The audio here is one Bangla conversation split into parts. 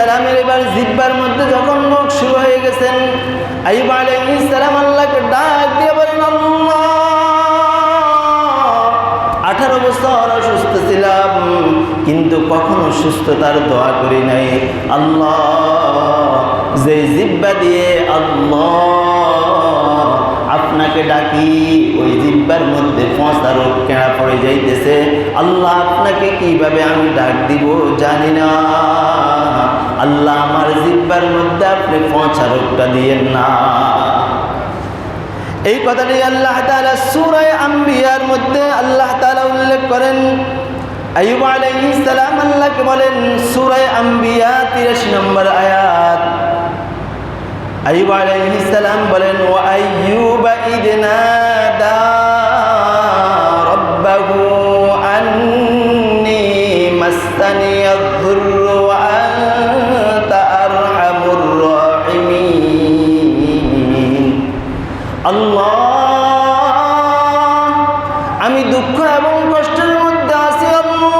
সালামের এবার জিব্বার মধ্যে যখন মুখ শুরু হয়ে গেছেন, আইব আল্লাহকে ডাক দিয়ে বলেন আঠারো বছর অসুস্থ ছিলাম, কিন্তু কখনো সুস্থতার দোয়া করি নাই। আল্লাহ, যে জিব্বা দিয়ে আল্লাহ আপনাকে ডাকি, ওই জিব্বার মধ্যে পচা রোগ কেনা পড়ে যাইতেছে। আল্লাহ, আপনাকে কীভাবে আমি ডাক দিব জানি না। জিব্বার মধ্যে আপনি পচা রোগটা দিয়েন না। এই কথাটি আল্লাহ তাআলা সূরা আম্বিয়ার মধ্যে আল্লাহ তাআলা উল্লেখ করেন, আইয়ুব আলাইহিস সালাম আল্লাহকে বলেন, সূরা আম্বিয়া 83 নম্বর আয়াত। আইয়ুব আলাইহিস সালাম বলেন, ওয়া আইয়ুব রাব্বাহু আন্নি মাসসানি আয-যুররু ওয়া আল্লাহ, আমি দুঃখ এবং কষ্টের মধ্যে আছি, আল্লাহ।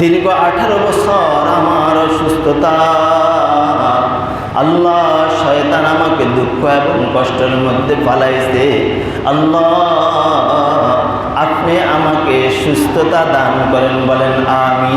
দীর্ঘ আঠারো বছর আমার অসুস্থতা। আল্লাহ শয়তান আমাকে দুঃখ এবং কষ্টের মধ্যে পালাইছে আল্লাহ, আপনি আমাকে সুস্থতা দান করেন, বলেন আমি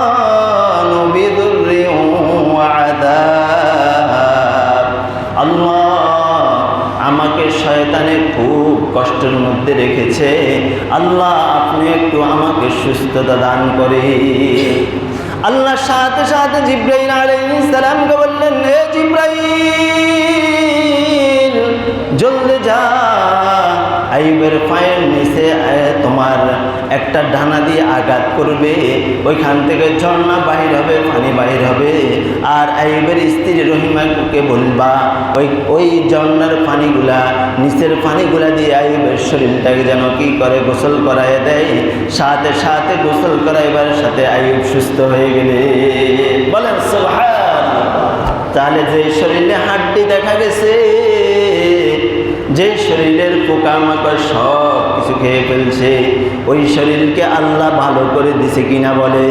আমাকে শয়তানে খুব কষ্টের মধ্যে রেখেছে। আল্লাহ, আপনি একটু আমাকে সুস্থতা দান করে আল্লাহ, সাথে সাথে জিব্রাইল আলাইসালামকে সালামকে বললেন, হে জিব্রাইল, জলদি যা। আইবের পায়ের নিচে তোমার একটা ডানা দিয়ে আঘাত করবে, ওইখান থেকে ঝর্ণা বাহির হবে, পানি বাহির হবে। আর আইবের স্ত্রী রহিমাকে বলবা, ওই ওই ঝর্ণার পানিগুলা, নিচের পানিগুলা দিয়ে আইবের শরীরটাকে যেন কি করে গোসল করায় দেয়, সাথে সাথে গোসল করাইবার সাথে আইব সুস্থ হয়ে গেলে। বলেন তাহলে যে শরীরে হাড্ডি দেখা গেছে যে শরীরের পোকামাকড় সব কিছু খেয়ে ফেলছে, ওই শরীরকে আল্লাহ ভালো করে দিছে কিনা বলে।